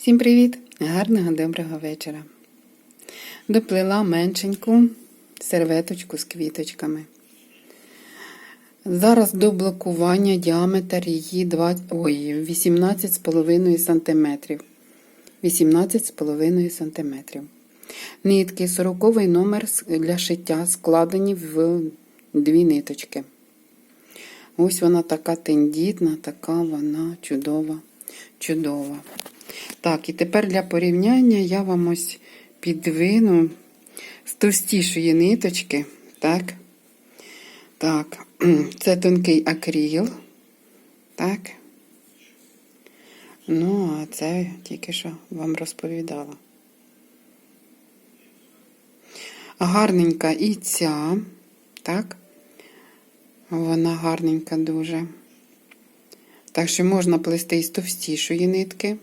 Всім привіт! Гарного доброго вечора. Доплила меншеньку серветочку з квіточками. Зараз до блокування діаметр її 2, 18,5 см. 18,5 см. Нитки 40 номер для шиття складені в дві ниточки. Ось вона така тендітна, така вона чудова, чудова. Так, і тепер для порівняння я вам ось підвину з товстішої ниточки. Так, так, це тонкий акріл. Так. Ну, а це тільки що вам розповідала. Гарненька і ця, так? Вона гарненька дуже. Так що можна плести із товстішої нитки,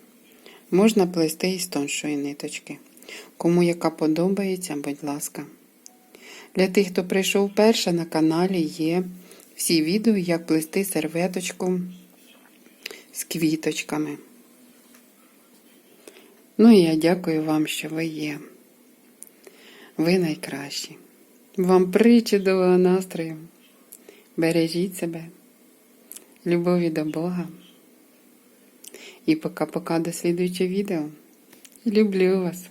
можна плести із тоншої ниточки. Кому яка подобається, будь ласка. Для тих, хто прийшов перше, на каналі є всі відео, як плести серветочку з квіточками. Ну і я дякую вам, що ви є. Ви найкращі. Вам причудового настрою. Бережіть себе, любові до Бога. І пока-пока до слідуючого відео. Люблю вас.